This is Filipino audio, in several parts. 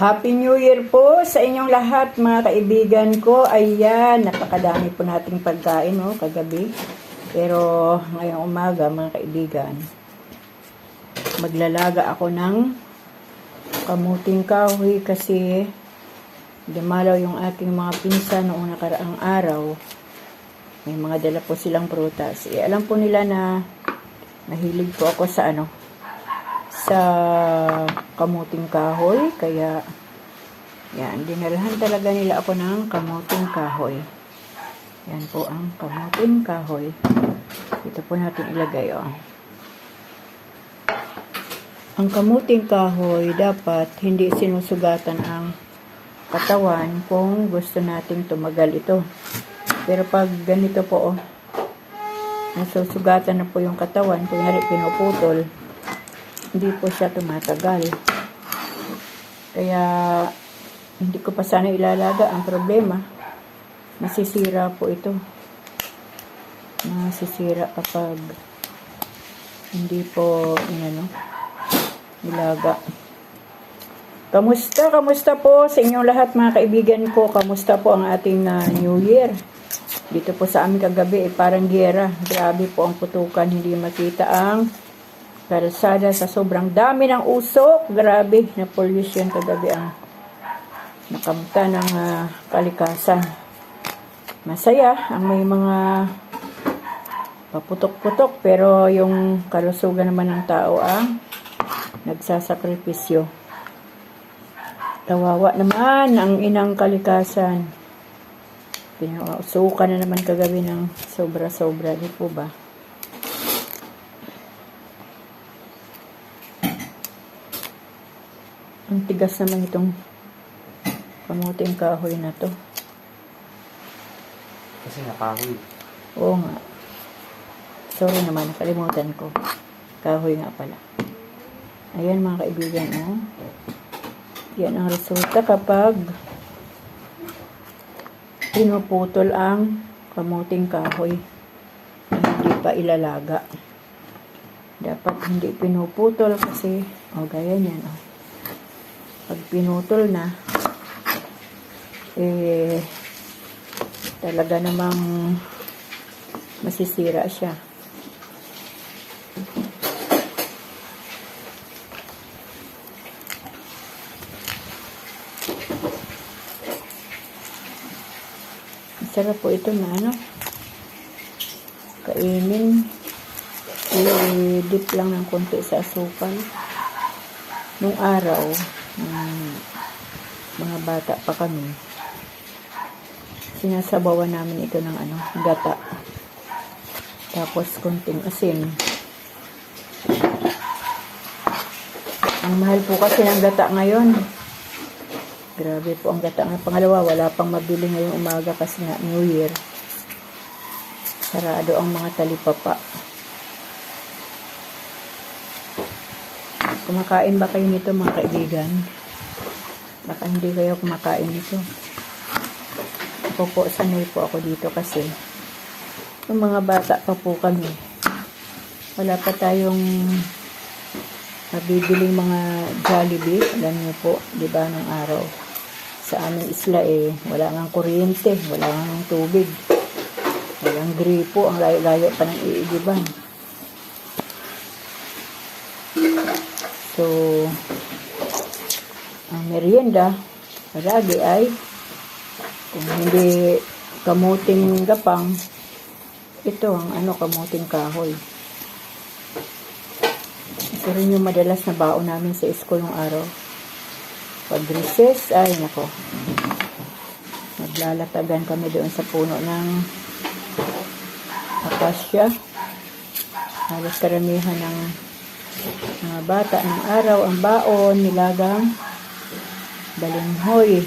Happy New Year po sa inyong lahat mga kaibigan ko. Ayan, napakadami po nating pagkain no, kagabi. Pero ngayong umaga mga kaibigan, maglalaga ako ng kamuting kahoy kasi dumalaw yung aking mga pinsan noong nakaraang araw. May mga dala po silang prutas. Eh, alam po nila na mahilig po ako sa ano, sa kamuting kahoy. Kaya, yan, dinalahan talaga nila ako ng kamuting kahoy. Yan po ang kamuting kahoy. Ito po natin ilagay, oh. Ang kamuting kahoy, dapat hindi sinusugatan ang katawan kung gusto nating tumagal ito. Pero pag ganito po, oh, nasusugatan na po yung katawan, kunyari pinuputol, hindi po siya tumatagal. Kaya, hindi ko pa sana ilalaga. Ang problema, masisira po ito. Masisira kapag hindi po, inano, ilaga. Kamusta? Kamusta po sa inyong lahat mga kaibigan ko? Kamusta po ang ating ah, New Year? Dito po sa amin kagabi, eh, parang gera. Grabe po ang putukan, hindi makita ang kalsada sa sobrang dami ng usok. Grabe na pollution kagabi ang nakamta ng ah, kalikasan. Masaya ang may mga paputok-putok pero yung kalusugan naman ng tao ang nagsasakripisyo. Kawawa naman ang inang kalikasan. Pinausukan na naman kagabi ng sobra-sobra. Di po ba? Ang tigas naman itong kamuting kahoy na to. Kasi nakahoy. Oo nga. Sorry naman, nakalimutan ko. Kahoy nga pala. Ayan mga kaibigan, oh. Yan ang resulta kapag pinuputol ang kamuting kahoy na hindi pa ilalaga. Dapat hindi pinuputol kasi, oh, gaya niyan, oh. Pag pinutol na, eh, talaga namang masisira siya. Masarap po ito na ano. Kainin. I-dip lang ng konti sa asukal. Nung araw, nung mga bata pa kami, sinasabawan namin ito ng ano, gata. Tapos konting asin. Ang mahal po kasi ng gata ngayon. Grabe po ang gata ng pangalawa. Wala pang mabili ngayong umaga kasi nga New Year. Sarado ang mga talipapa. Kumakain ba kayo nito mga kaibigan? Baka hindi kayo kumakain nito. Ako po, sanay po ako dito kasi yung mga bata pa po kami. Wala pa tayong mabibiling mga Jollibee. Alam niyo po, di ba, ng araw. Sa aming isla eh, wala nga kuryente, wala nga tubig. Walang gripo, ang layo-layo pa ng iigiban. So, ang merienda, palagi ay kung hindi kamuting gapang, ito ang ano, kamuting kahoy. Ito rin yung madalas na baon namin sa school ng araw. Pag recess, ay nako. Maglalatagan kami doon sa puno ng akasya. Halos karamihan ng mga bata ng araw, ang baon, nilagang balinghoy.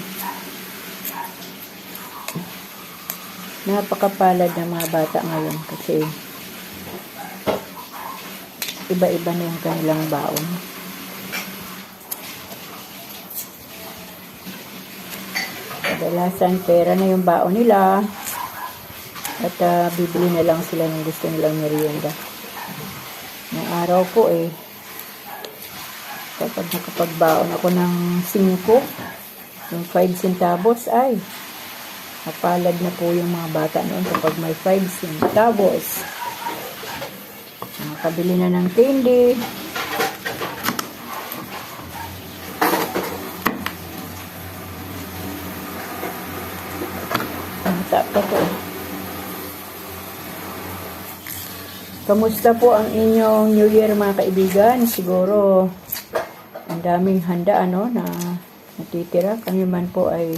Napakapalad ng mga bata ngayon kasi iba-iba na yung kanilang baon. Kadalasan pera na yung baon nila at ah, bibili na lang sila ng gusto nilang merienda. Araw po eh, Kapag nakapagbaon ako ng 5, yung 5 centavos, ay, napalad na po yung mga bata noon kapag may 5 centavos. Nakabili na ng candy. Bata pa po. Kamusta po ang inyong New Year mga kaibigan? Siguro ang daming handa ano na natitira. Kami man po ay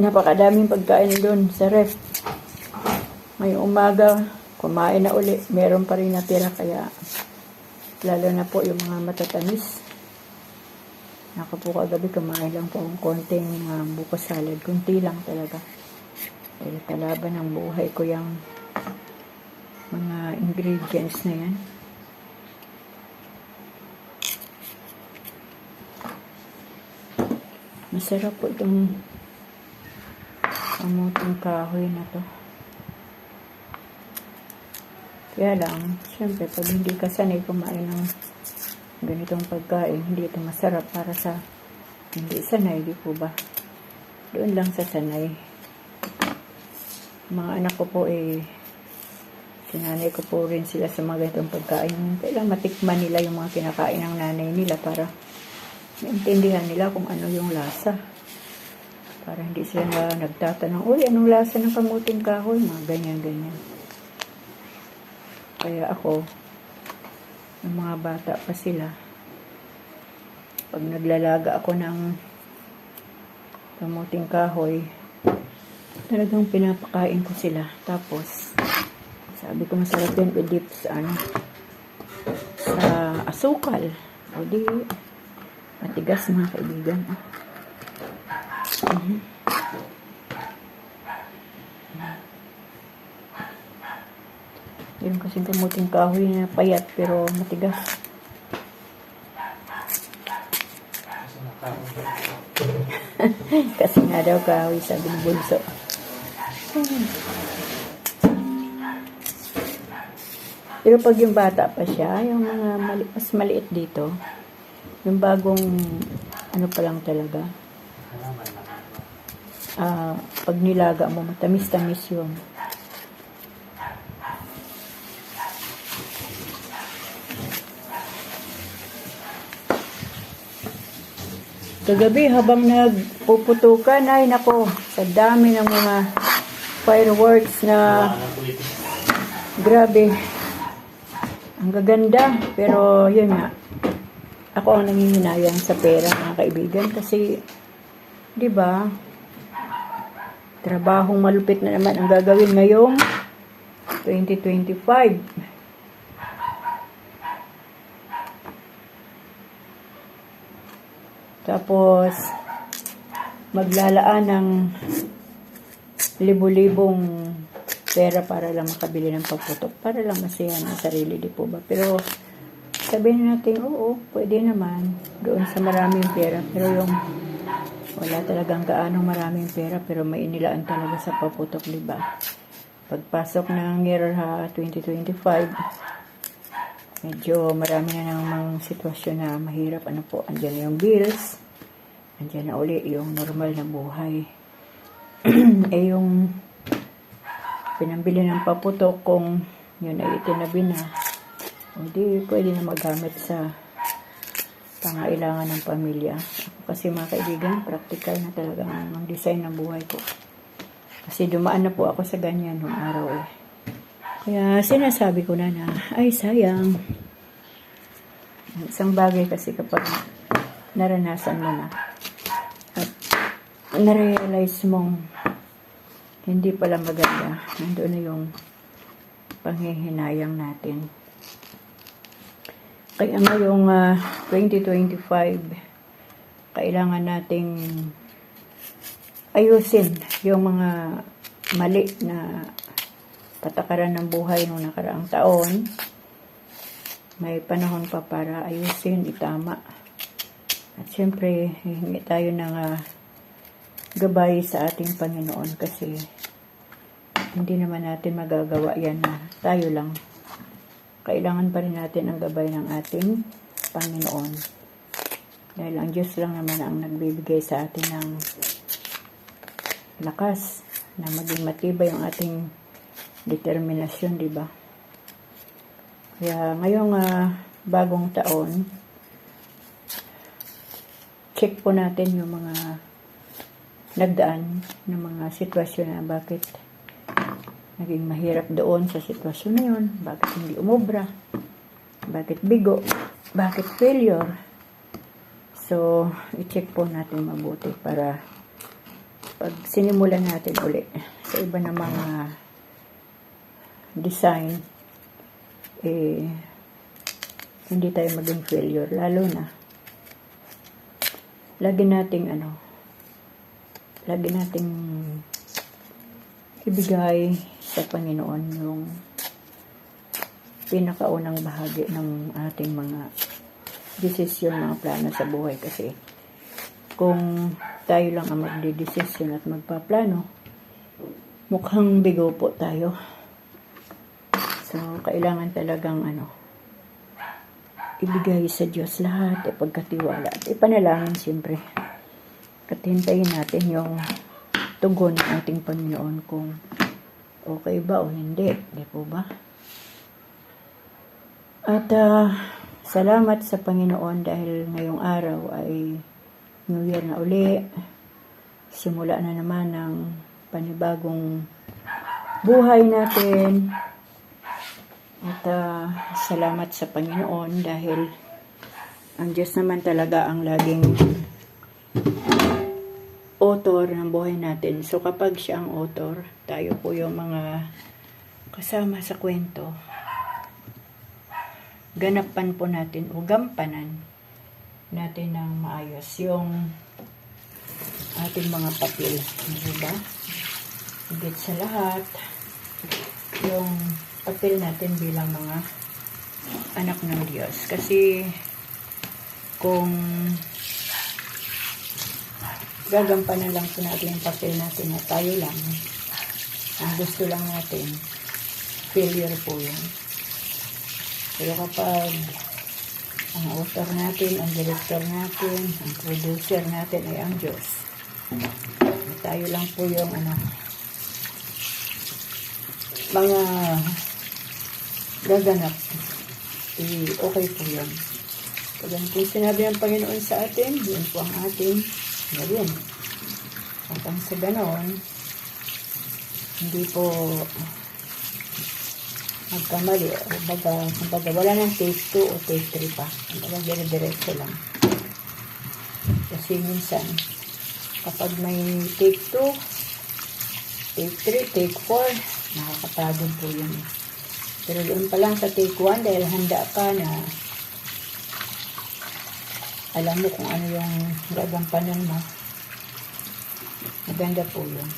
napakadaming pagkain doon sa ref. May umaga, kumain na uli. Meron pa rin natira kaya lalo na po yung mga matatamis. Ako po kagabi kumain lang po ang konting uh, buko salad. Kunti lang talaga. Dahil kalaban ng buhay ko yung mga ingredients na yan. Masarap po itong kamuting kahoy na to. Kaya lang, syempre, pag hindi ka sanay kumain ng ganitong pagkain, hindi ito masarap para sa hindi sanay, di po ba? Doon lang sa sanay. Mga anak ko po eh, sinanay ko po rin sila sa mga ganitong pagkain. Kailangan matikman nila yung mga kinakain ng nanay nila para maintindihan nila kung ano yung lasa. Para hindi sila na nagtatanong, uy, anong lasa ng kamuting kahoy? Mga ganyan-ganyan. Kaya ako, ng mga bata pa sila, pag naglalaga ako ng kamuting kahoy, talagang pinapakain ko sila. Tapos, sabi ko masarap yan i-dip sa ano, sa asukal. O di, matigas mga kaibigan. ah. Mhm. Yung kasing kamuting kahoy na payat pero matigas. Kasi nga daw kahoy sabi ng bunso. Pero pag yung bata pa siya, yung mga mali, mas maliit dito, yung bagong ano pa lang talaga, ah pag nilaga mo, matamis-tamis yun. Kagabi habang nagpuputukan ay nako sa dami ng mga fireworks na grabe ang gaganda. Pero yun nga. Ako ang nangihinayang sa pera mga kaibigan. Kasi di ba? Trabahong malupit na naman ang gagawin ngayong 2025 Tapos, maglalaan ng libo-libong pera para lang makabili ng pagputok. Para lang masaya ng sarili, di po ba? Pero, sabihin natin, oo, pwede naman. Doon sa maraming pera. Pero yung wala talagang gaano maraming pera, pero may inilaan talaga sa paputok, di ba? Pagpasok ng year ha, 2025, medyo marami na namang sitwasyon na mahirap. Ano po, andyan na yung bills. Andyan na uli yung normal na buhay. eh yung pinambili ng paputok kung yun ay itinabi na, hindi pwede na magamit sa pangailangan ng pamilya. Kasi mga kaibigan, practical na talaga ang design ng buhay ko. Kasi dumaan na po ako sa ganyan nung araw eh. Kaya sinasabi ko na na, ay sayang. Isang bagay kasi kapag naranasan mo na at narealize mong hindi pala maganda, nandoon na yung panghihinayang natin. Kaya ngayong ah, 2025, kailangan nating ayusin yung mga mali na patakaran ng buhay nung nakaraang taon, may panahon pa para ayusin, itama. At syempre, hihingi tayo ng ah, gabay sa ating Panginoon kasi hindi naman natin magagawa yan na tayo lang. Kailangan pa rin natin ang gabay ng ating Panginoon. Dahil ang Diyos lang naman ang nagbibigay sa atin ng lakas na maging matibay ang ating determinasyon, di ba? Kaya ngayong ah, bagong taon, check po natin yung mga nagdaan ng mga sitwasyon na bakit naging mahirap doon sa sitwasyon na yun, bakit hindi umubra, bakit bigo, bakit failure. So, i-check po natin mabuti para pag sinimulan natin uli sa iba ng mga design, eh, hindi tayo maging failure. Lalo na, lagi nating ano, lagi nating ibigay sa Panginoon yung pinakaunang bahagi ng ating mga desisyon, mga plano sa buhay kasi kung tayo lang ang magdidesisyon at magpaplano, mukhang bigo po tayo. So, kailangan talagang ano, ibigay sa Diyos lahat, ipagkatiwala at ipanalangin siyempre. At hintayin natin yung tugon ng ating Panginoon kung okay ba o hindi. Di po ba? At ah, salamat sa Panginoon dahil ngayong araw ay New Year na uli. Simula na naman ng panibagong buhay natin. At ah, salamat sa Panginoon dahil ang Diyos naman talaga ang laging author ng buhay natin. So kapag siya ang author, tayo po yung mga kasama sa kwento. Ganapan po natin o gampanan natin ng maayos yung ating mga papel. Diba? Higit sa lahat, yung papel natin bilang mga anak ng Diyos. Kasi kung gagampanan lang po yung papel natin na tayo lang, ang gusto lang natin, failure po yun. Pero kapag ang author natin, ang director natin, ang producer natin ay ang Diyos, tayo lang po yung ano, mga gaganap, eh, okay po yun. Pag ano po sinabi ng Panginoon sa atin, yun po ang ating gawin. At ang sa ganon, hindi po magkamali. O baga, baga wala nang take 2 o take 3 pa. Baga, dire-diretso lang. Kasi minsan, kapag may take 2, take 3, take 4, nakakapagod po yun. Pero doon pa lang sa take 1, dahil handa ka na alam mo kung ano yung gagampanan mo. Maganda po yun.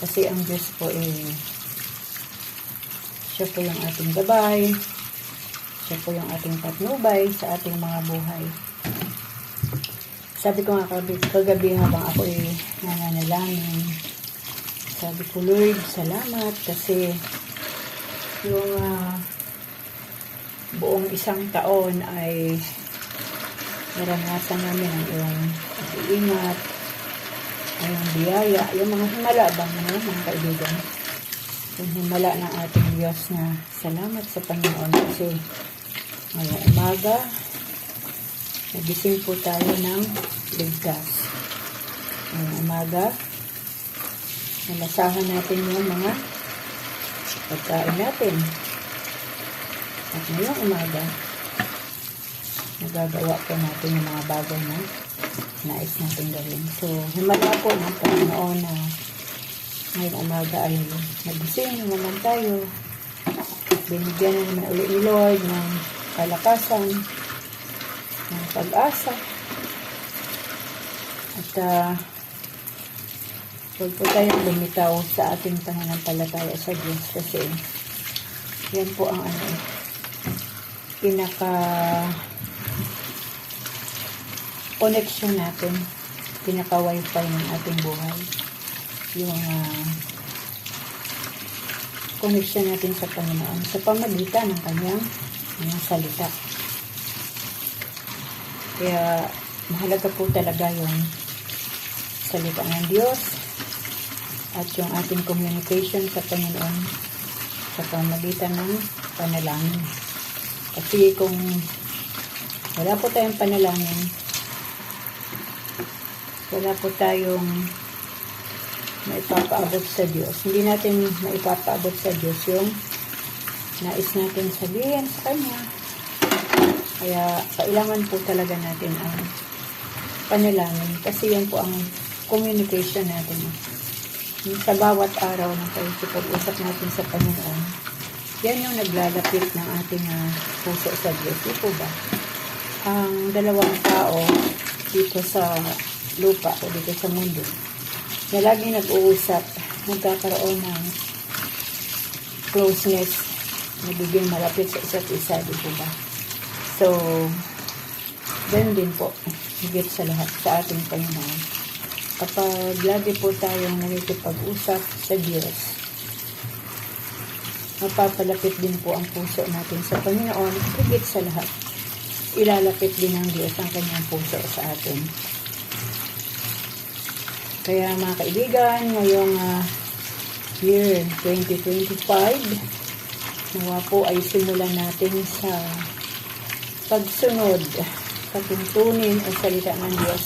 Kasi ang Diyos po eh, siya po yung ating gabay, siya po yung ating patnubay sa ating mga buhay. Sabi ko nga kagabi, kagabi habang ako eh nananalangin, sabi ko, Lord, salamat kasi yung ah, buong isang taon ay naranasan namin ang iyong pag-iingat, ang iyong biyaya, yung mga himala bang ano, mga kaibigan. Yung himala ng ating Diyos na salamat sa Panginoon kasi ngayong umaga, nagising po tayo ng ligtas. Ngayong umaga, nalasahan natin yung mga pagkain natin. At ngayong umaga, nagagawa po natin yung mga bagay na nais natin gawin. So, himala po ng Panginoon na ngayong umaga ay nagising na naman tayo. Binigyan na naman ulit ni Lord ng kalakasan, ng pag-asa. At uh, huwag po tayong lumitaw sa ating pananampalataya sa Diyos kasi yan po ang ano, pinaka connection natin, pinaka wifi ng ating buhay. Yung uh, connection natin sa Panginoon sa pamagitan ng kanyang mga salita. Kaya mahalaga po talaga yung salita ng Diyos at yung ating communication sa Panginoon sa pamagitan ng panalangin. Kasi kung wala po tayong panalangin, wala po tayong maipapaabot sa Diyos. Hindi natin maipapaabot sa Diyos yung nais natin sabihin sa Kanya. Kaya kailangan po talaga natin ang panalangin kasi yan po ang communication natin. Sa bawat araw ng pag-usap natin sa Panginoon, yan yung naglalapit ng ating uh, puso sa Diyos. Di po ba? Ang dalawang tao dito sa lupa o dito sa mundo na lagi nag-uusap, nagkakaroon ng closeness, nagiging malapit sa isa't isa, di po ba? So, ganun din po, higit sa lahat sa ating Panginoon. Kapag lagi po tayong nakikipag-usap sa Diyos, mapapalapit din po ang puso natin sa Panginoon, higit sa lahat. Ilalapit din ng Diyos ang kanyang puso sa atin. Kaya mga kaibigan, ngayong uh, year 2025, nawa po ay simulan natin sa pagsunod, patuntunin o salita ng Diyos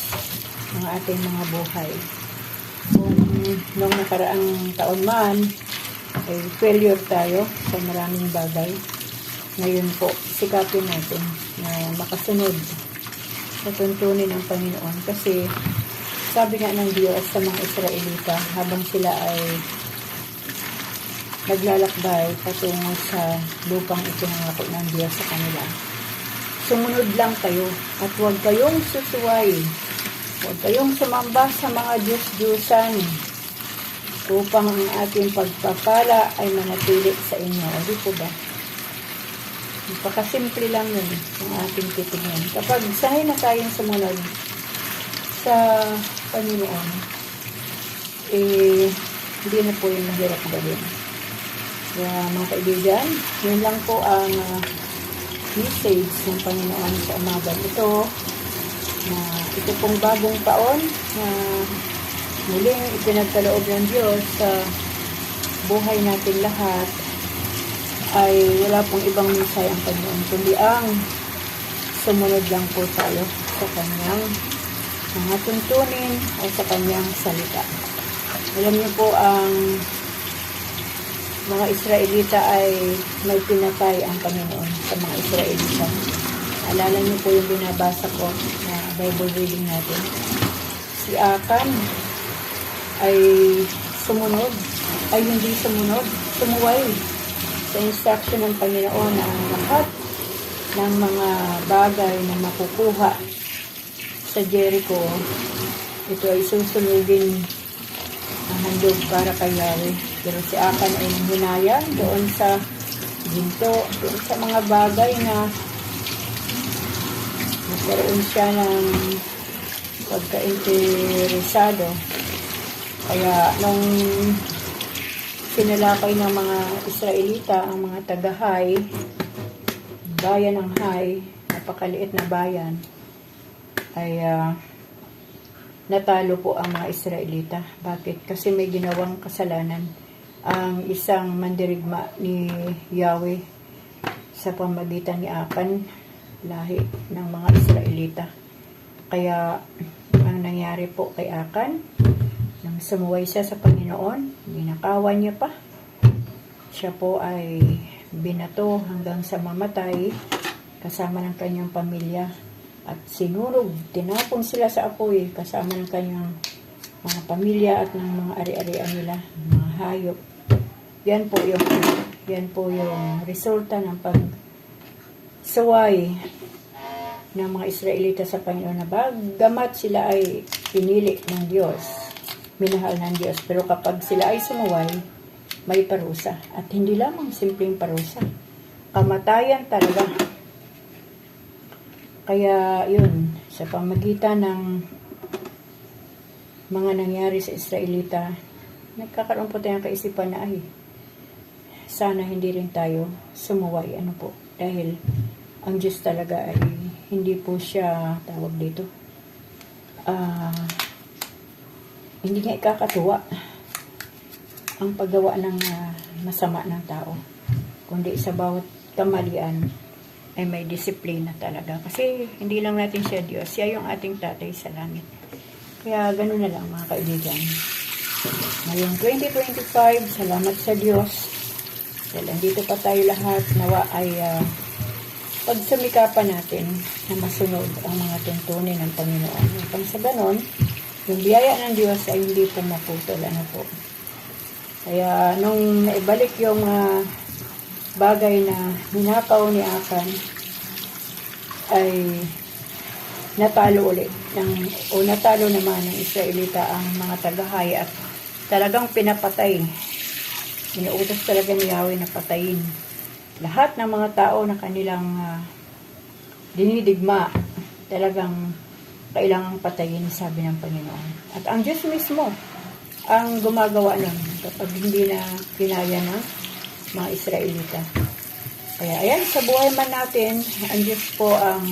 ng ating mga buhay. Kung nung nakaraang taon man, ay failure tayo sa maraming bagay. Ngayon po, sikapin natin na makasunod sa tuntunin ng Panginoon kasi sabi nga ng Diyos sa mga Israelita habang sila ay naglalakbay patungo sa lupang ipinangako ng Diyos sa kanila. Sumunod lang kayo at huwag kayong susuway. Huwag kayong sumamba sa mga Diyos-Diyosan upang ang ating pagpapala ay manatili sa inyo. O di po ba? Napakasimple lang yun ang ating titignan. Kapag sanay na tayong sumunod sa Panginoon, eh, hindi na po yung mahirap gawin. Kaya mga kaibigan, yun lang po ang uh, message ng Panginoon sa umaga ito na ito pong bagong taon na muling ipinagkaloob ng Diyos sa buhay natin lahat ay wala pong ibang misay ang Panginoon kundi ang sumunod lang po tayo sa kanyang mga tuntunin o sa kanyang salita. Alam niyo po ang mga Israelita ay may pinatay ang Panginoon sa mga Israelita. Alala niyo po yung binabasa ko na Bible reading natin. Si Akan ay sumunod, ay hindi sumunod, sumuway sa instruction ng Panginoon na ang lahat ng mga bagay na makukuha sa Jericho, ito ay susunugin ang handog para kay Yahweh. Pero si Akan ay hinayang doon sa ginto, doon sa mga bagay na nagkaroon siya ng pagka-interesado. Kaya nung sinalakay ng mga Israelita ang mga taga-Hay, bayan ng Hay, napakaliit na bayan, ay uh, natalo po ang mga Israelita. Bakit? Kasi may ginawang kasalanan ang isang mandirigma ni Yahweh sa pamagitan ni Akan, lahi ng mga Israelita. Kaya ang nangyari po kay Akan, nang sumuway siya sa Panginoon, binakawan niya pa. Siya po ay binato hanggang sa mamatay kasama ng kanyang pamilya at sinunog, tinapon sila sa apoy kasama ng kanyang mga pamilya at ng mga ari-arian nila, mga hayop. Yan po yung yan po yung resulta ng pag suway ng mga Israelita sa Panginoon na bagamat sila ay pinili ng Diyos, minahal ng Diyos. Pero kapag sila ay sumuway, may parusa. At hindi lamang simpleng parusa. Kamatayan talaga kaya yun, sa pamagitan ng mga nangyari sa Israelita, nagkakaroon po tayong kaisipan na ay sana hindi rin tayo sumuway. Ano po? Dahil ang Diyos talaga ay hindi po siya tawag dito. Ah, hindi niya ikakatuwa ang paggawa ng ah, masama ng tao. Kundi sa bawat kamalian ay may disiplina talaga. Kasi hindi lang natin siya Diyos. Siya yung ating tatay sa langit. Kaya ganun na lang mga kaibigan. Ngayong 2025, salamat sa Diyos. Dahil andito pa tayo lahat, nawa ay ah, pagsumikapan natin na masunod ang mga tuntunin ng Panginoon. Upang sa ganon, yung biyaya ng Diyos ay hindi po maputol. Ano po? Kaya nung naibalik yung ah, bagay na ninakaw ni Akan, ay natalo ulit ng, o natalo naman ng Israelita ang mga tagahay at talagang pinapatay. Inuutos talaga ni Yahweh na patayin lahat ng mga tao na kanilang ah, dinidigma talagang kailangang patayin sabi ng Panginoon. At ang Diyos mismo ang gumagawa nun kapag hindi na kinaya ng mga Israelita. Kaya ayan, sa buhay man natin, ang Diyos po ang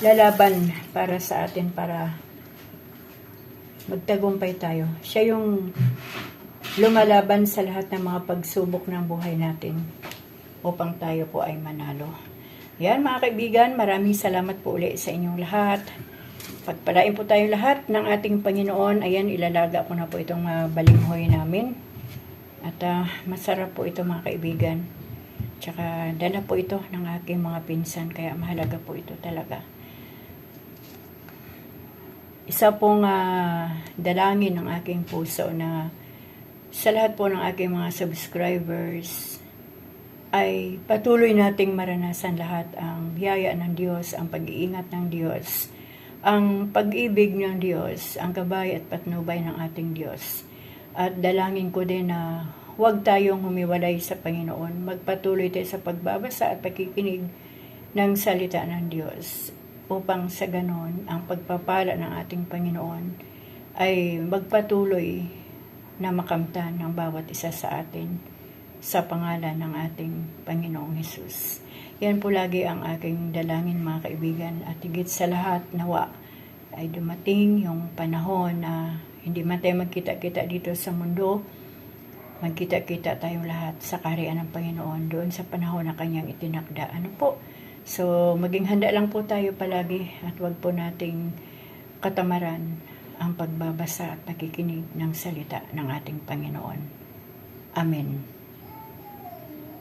lalaban para sa atin para magtagumpay tayo. Siya yung lumalaban sa lahat ng mga pagsubok ng buhay natin upang tayo po ay manalo. Yan mga kaibigan, maraming salamat po ulit sa inyong lahat. Pagpalain po tayo lahat ng ating Panginoon. Ayan, ilalaga ko na po itong uh, balinghoy namin. At ah, masarap po ito mga kaibigan. Tsaka dala po ito ng aking mga pinsan. Kaya mahalaga po ito talaga. Isa pong ah, dalangin ng aking puso na sa lahat po ng aking mga subscribers ay patuloy nating maranasan lahat ang biyaya ng Diyos, ang pag-iingat ng Diyos, ang pag-ibig ng Diyos, ang gabay at patnubay ng ating Diyos. At dalangin ko din na huwag tayong humiwalay sa Panginoon. Magpatuloy tayo sa pagbabasa at pakikinig ng salita ng Diyos upang sa ganon ang pagpapala ng ating Panginoon ay magpatuloy na makamtan ng bawat isa sa atin sa pangalan ng ating Panginoong Hesus. Yan po lagi ang aking dalangin mga kaibigan at higit sa lahat nawa ay dumating yung panahon na hindi man tayo magkita-kita dito sa mundo, magkita-kita tayong lahat sa kariyan ng Panginoon doon sa panahon na kanyang itinakda. Ano po? So, maging handa lang po tayo palagi at wag po nating katamaran ang pagbabasa at nakikinig ng salita ng ating Panginoon. Amen.